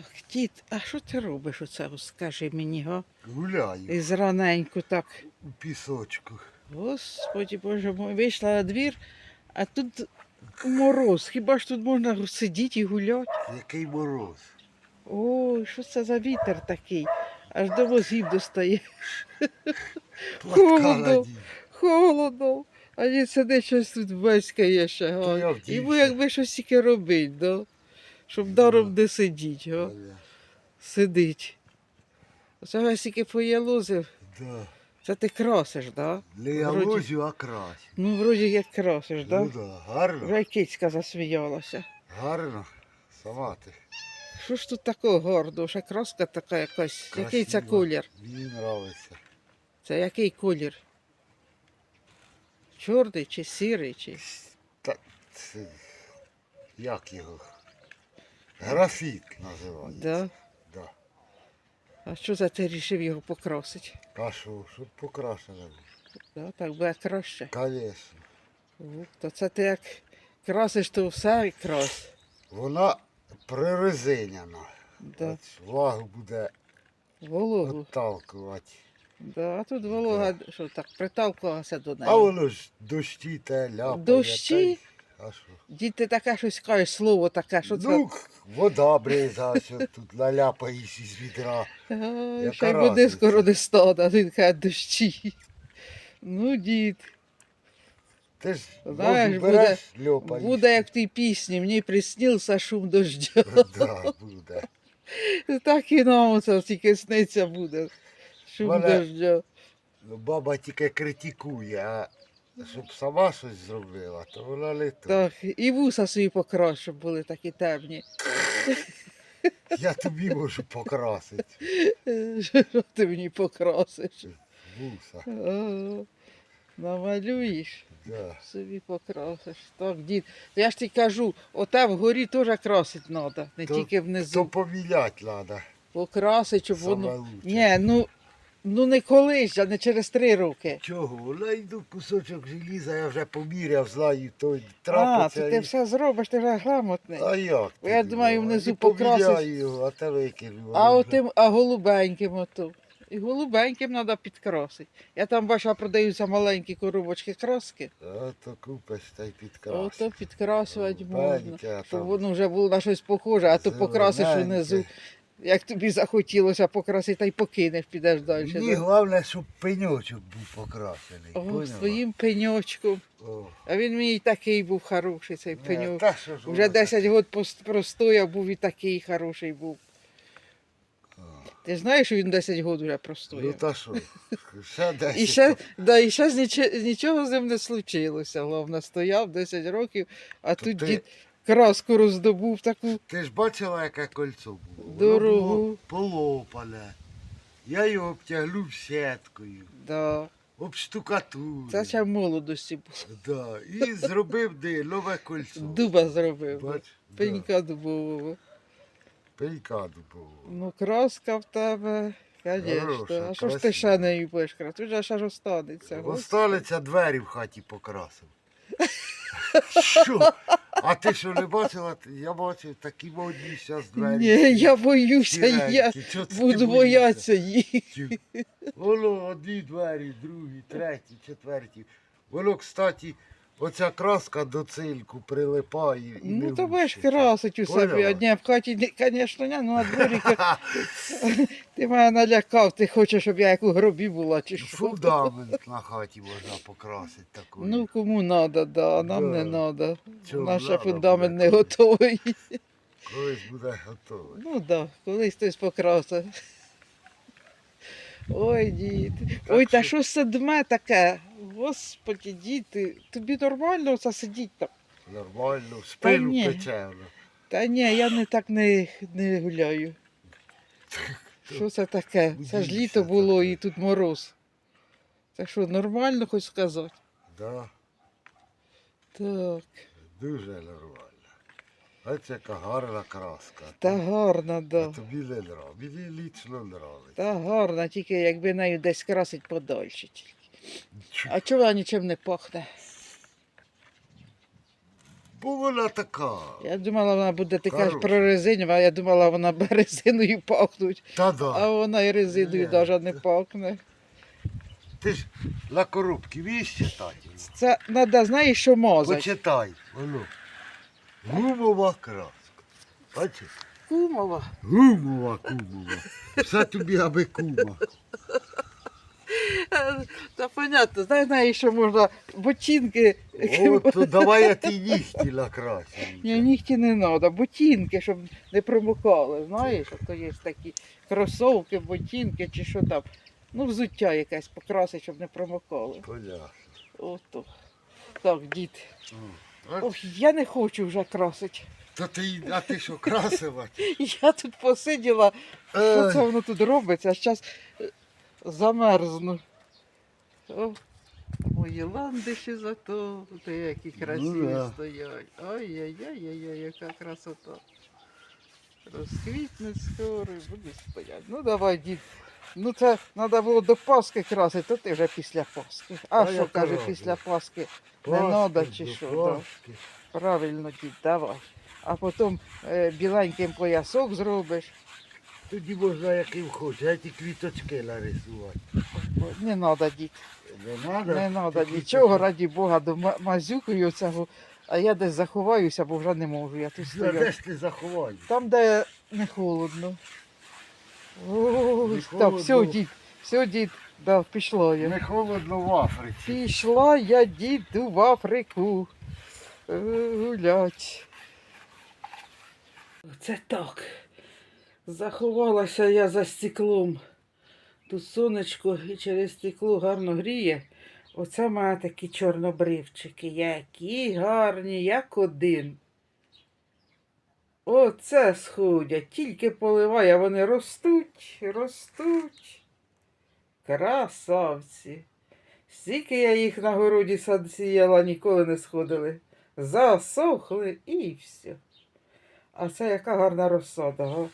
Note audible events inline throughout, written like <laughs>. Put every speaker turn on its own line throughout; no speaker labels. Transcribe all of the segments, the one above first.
Так, дід, а що ти робиш оце? Скажи мені, га?
Гуляю
Із раненьку так.
у пісочку.
Господи Боже мой, вийшла на двір, а тут мороз. Хіба ж тут можна сидіти і гуляти?
Який мороз.
Ой, що це за вітер такий? Аж до мозгів достає.
Платка
Холодно.
надій.
Холодно. А він сидить щось тут беськає ще. Га.
я вдівся.
Йому якби щось тільки робить, да? Щоб даром не сидіть. Га? Сидить. Оце весь тільки поєлозив.
Да.
Це ти красиш, да?
Не я
Вроді-
лозю, а крась.
Ну, вроді як красиш, да?
Ну да, гарно,
Вже кицька засміялася.
гарно. Сама ти.
Що ж тут такого гарного? Ще краска така якась. Який це
Красиво.
колір?
Мені подобається.
Це який колір? Чорний чи сірий? Чи...
Та, це, як його? Графіт називається.
Да?
Да.
А що за ти рішив його покрасити?
А що, щоб покрашено?
Да? Так буде краще.
Звісно.
То це ти як красиш, то все і крас.
Вона прорезиняна.
Да.
От Влагу буде
Вологу.
отталкувати.
Да. А тут волога, що так, приталкувалася до неї.
А воно ж дощі те ляпає.
Дощі?
та й- А що?
Діти таке щось кажуть, слово таке, що це.
Ну, вода бризається, тут наляпаєш із відра. Яка
ще й
разниця?
скоро не стане, він каже дощі. Ну, дід,
Ти ж
Знаєш,
воду береш, льопаєш.
буде як в тій пісні, мені приснився шум дождя.
Да, буде.
Так і нам це тільки сниться буде. Шум
Мене-
дождя.
Ну, Баба тільки критикує, а щоб сама щось зробила, то вона не то.
Так, і вуса свої покрас, щоб були такі темні. <laughs>
Я тобі можу покрасити <laughs>
Що ти мені покрасиш?
вуса.
О, Намалюєш.
Да.
Собі покрасиш. Так, дід. Я ж тобі кажу, оте вгорі теж красити треба, не
То-
тільки
То
внизу.
поміняти треба.
Покрасить, щоб
Саме
воно.
лучше.
Ні, ну, ну не колись, а не через три роки.
Чого? Найду кусочок желіза, я вже поміряв, знаю, той
А,
трапиться.
то ти
і-
все зробиш, ти вже грамотний.
А як?
Я
тоді,
думаю,
ну,
внизу
і
покрасиш.
поміняю його, а те викину.
А
воно
отим, а голубеньким ото. І голубеньким треба підкрасити. Я там бачила, продаються маленькі коробочки краски.
А то купиш та й підкрасиш.
Ото підкрасувати можна.
Голубеньке, а
Щоб
там
воно вже було на щось похоже, а то покрасиш
зелененьке.
унизу. Як тобі захотілося покрасити, та й покинеш, підеш далі.
Мені головне, щоб пеньочок був покрашений.
О,
поняла?
своїм пеньочком.
О.
А він мені такий був хороший, цей
Ні,
пеньок.
та що
Вже
воно
10 років простояв, був і такий хороший був. Ти знаєш, що він 10 років вже
Ну та що? Ще десь. <laughs>
І ще, да, і ще з нічого, нічого з ним не случилося. Головне, стояв 10 років, а
То
тут
ти-
дід краску роздобув таку.
Ти ж бачила, яке кольцо було? Воно
Дорогу.
було полопане. Я його обтяглю сіткою,
Да.
Обштукатурю.
Це ще в молодості було.
Да. І зробив де нове кольцо.
Дуба зробив.
Бач, да.
Пенька дубового.
Пенька дубового.
Ну, краска в тебе, звісно.
Хороша,
А що ж ти
красива.
ще нею будеш красити? Тут же ще ж останеться.
Останеться двері в хаті покрасив. <laughs> Що? А ти що не бачила? Я бачив такі модні зараз двері.
Ні, я боюся, я
Сіренькі. Чого це ти
буду боятися їх.
боїшся? Воно одні двері, другі, треті, четверті. Воно, кстати, оця краска до цильку прилипає. І
Ну,
не
то будеш
гущиться.
красить у себе.
Поняла?
В хаті, звісно, ні, ну на дворі <laughs> ти мене налякав, ти хочеш, щоб я як у гробі була, чи що?
Фундамент на хаті можна покрасити такою.
Ну, кому треба, да, а нам
Да.
не треба.
Чого
Наш
надо
фундамент
буде
не
колись?
готовий.
Колись буде готовий.
Ну так, да, колись хтось покрасив. Ой, дід. Ой, та
що-
що це дме таке? Господи, діти, тобі нормально це сидіть там?
Нормально, спину
ні.
пече.
Та ні, я не так не, не гуляю. Що це таке? Це ж літо було і тут мороз. Це що, нормально хоч сказати?
Да,
Так,
дуже нормально. А це яка гарна краска.
та гарна,
А
да.
тобі не нравиться. Мені лічно нравиться.
Та гарна, тільки якби нею десь красить подальше тільки. А чого вона нічим не пахне?
Бо вона така.
Я думала, вона буде така
Хороша.
прорезинова, а я думала, вона буде резиною пахнуть.
Та
А вона і резиною
Ні.
навіть не пахне.
Ти ж на коробці вмієш читати?
Це треба, знаєш, що мазати.
Почитай, воно. Гумова краска. Бачиш?
Кумова.
Гумова, кумова. Все тобі аби кума. <laughs>
Та понятно, знаєш, знаєш, що можна ботинки.
От, то давай я ті нігті накрасю.
Ні, нігті не треба, ботинки, щоб не промокали. Знаєш, а то є такі кросовки, ботинки чи що там. Ну, взуття якесь покрасить, щоб не промокали.
Понятно.
Ото. Так, дід.
А?
Ох, я не хочу вже красити.
Та ти, а ти що, красива? <laughs>
Я тут посиділа, що це воно тут робиться, а зараз замерзну. О, мої ландиші зато, ти які красиві
Ну да.
стоять. Ой-ой-ой, яка красота. Розквітне скоро буде стояти. Ну давай, дід. Ну це треба було до Пасхи красити, то ти вже після Пасхи. А,
А
що каже після Пасхи? Не надо чи що,
паски.
Правильно, дід, давай. А потім е, біленьким поясок зробиш.
Тоді можна яким хочеш, я ті квіточки нарисувати.
Не треба, дід.
Не треба?
Не треба нічого, раді Бога, до ма- мазюкою цього. А я десь заховаюся, бо вже не можу. Я тут
А
стою.
де ж ти заховаєш?
Там, де не холодно. Ой,
Не
так,
холодно.
все, дід, все, дід, да, пішло я.
Не холодно в Африці.
Пішла я, діду, в Африку е, гулять. Це так. Заховалася я за стеклом. Тут сонечко і через стекло гарно гріє. Оце мене такі чорнобривчики. Які гарні, як один. Оце сходять, тільки поливай, а вони ростуть, ростуть. Красавці. Стільки я їх на городі сіяла, ніколи не сходили. Засохли і все. А це яка гарна розсада, га?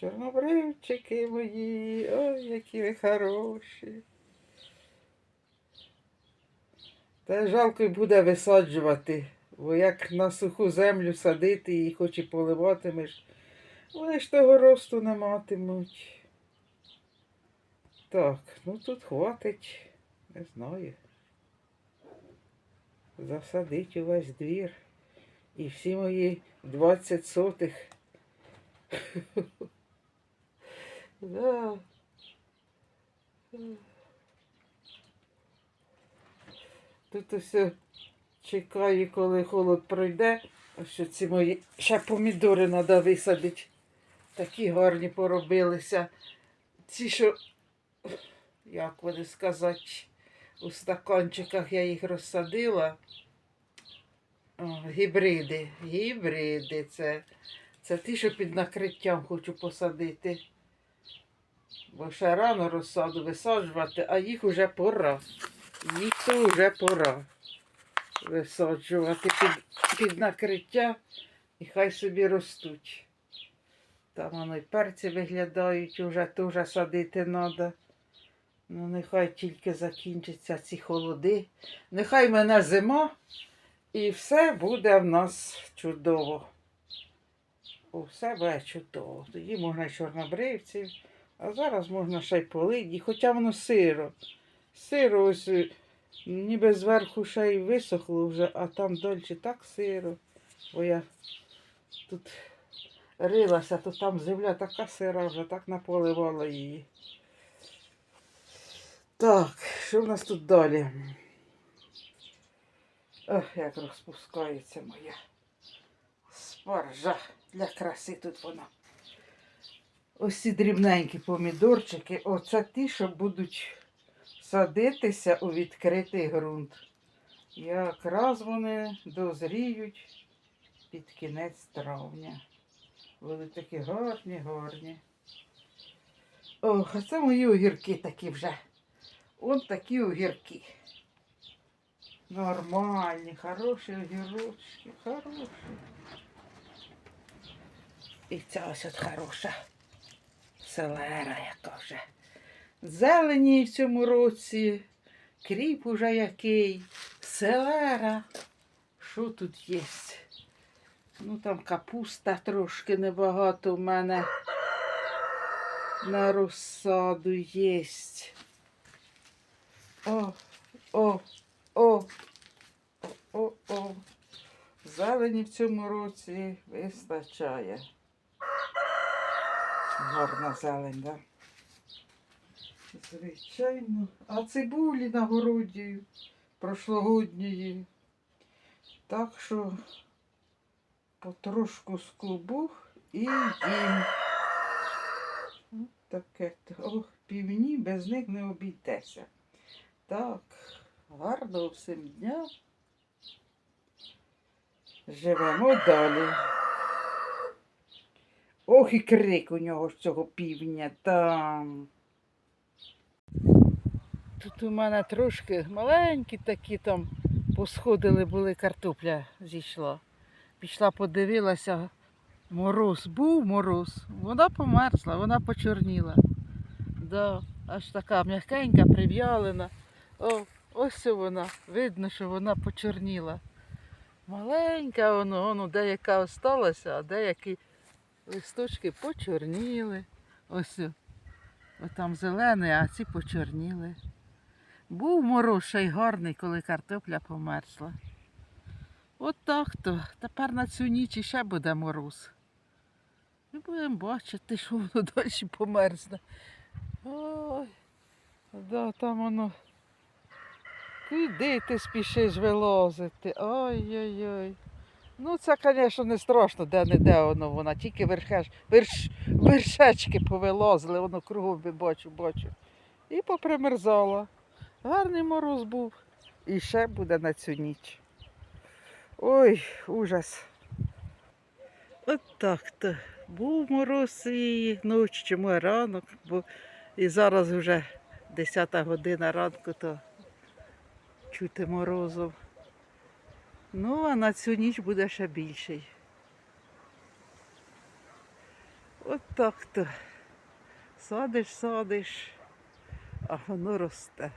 Чорнобривчики мої, ой, які ви хороші. Та жалко й буде висаджувати, бо як на суху землю садити і хоч і поливатимеш, вони ж того росту не матимуть. Так, ну тут хватить, не знаю. Засадить увесь двір. І всі мої 20 сотих. <laughs> Тут усе чекаю, коли холод пройде. Ось що ці мої ще помідори треба висадити. Такі гарні поробилися. Ці, що, як вони сказати, у стаканчиках я їх розсадила. О, гібриди. Гібриди. Це, це ті, що під накриттям хочу посадити. Бо ще рано розсаду висаджувати, а їх уже пора. Їх то вже пора висаджувати під, під накриття і хай собі ростуть. Там воно й перці виглядають, уже теж садити треба. Ну, нехай тільки закінчаться ці холоди. Нехай мене зима, і все буде в нас чудово. О, все буде чудово. Тоді можна й чорнобривців, а зараз можна ще й полиді, хоча воно сиро. Сиро ось е, ніби зверху ще й висохло вже, а там дольче так сиро. Бо я тут рилася, то там земля така сира вже, так наполивала її. Так, що в нас тут далі? Ох, як розпускається моя спаржа. Для краси тут вона. Ось ці дрібненькі помідорчики. Оце ті, що будуть садитися у відкритий ґрунт. Якраз вони дозріють під кінець травня. Були такі гарні, гарні. Ох, а це мої огірки такі вже. От такі огірки. Нормальні, хороші огірочки, хороші. І ця ось от хороша селера, яка вже. Зелені в цьому році, кріп уже який, селера. Що тут є? Ну там капуста трошки небагато в мене на розсаду є. О, о, о, о, о. Зелені в цьому році вистачає. Гарна зелень, да? Звичайно. А цибулі на городі прошлогодньої. Так що потрошку скубу і їм. От таке. Ох, півні без них не обійдеся. Так, гарного всім дня. Живемо далі. Ох, і крик у нього ж цього півня там. Тут у мене трошки маленькі такі там посходили були, картопля зійшла. Пішла, подивилася, мороз, був мороз, вона померзла, вона почорніла. Да, аж така м'якенька, прив'ялена. О, ось вона, видно, що вона почорніла. Маленька воно, воно деяка осталася, а деякі листочки почорніли. Ось. Ось там зелений, а ці почорніли. Був мороз ще й гарний, коли картопля померзла. От так то. Тепер на цю ніч іще буде мороз. І будемо бачити, що воно далі померзне. Ой, да, там воно. Куди ти спішиш вилазити? Ой-ой-ой. Ну, це, звісно, не страшно, де-не-де воно вона, тільки верхеш, верш, вершечки повилазили, воно кругом бачу, бачу. І попримерзала. Гарний мороз був. І ще буде на цю ніч. Ой, ужас. От так то. Був мороз і ночі, чому ранок, бо і зараз вже 10 година ранку, то чути морозом. Ну, а на цю ніч буде ще більший. От так то. Садиш, садиш, а воно росте.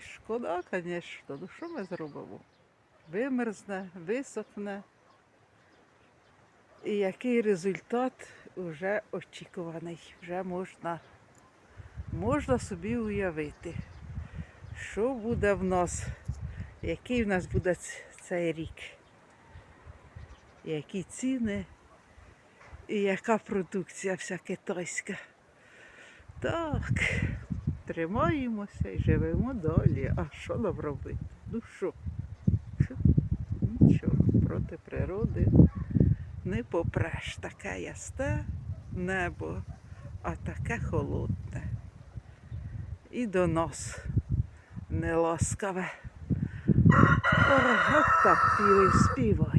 Шкода, звісно, ну що ми зробимо? Вимерзне, висохне. І який результат вже очікуваний, вже можна, можна собі уявити що буде в нас, який в нас буде цей рік, які ціни і яка продукція вся китайська. Так, тримаємося і живемо далі. А що нам робити? Ну що? Нічого проти природи не попреш. Таке ясте небо, а таке холодне. І до нас неласкаве. Ой, от так півень співай.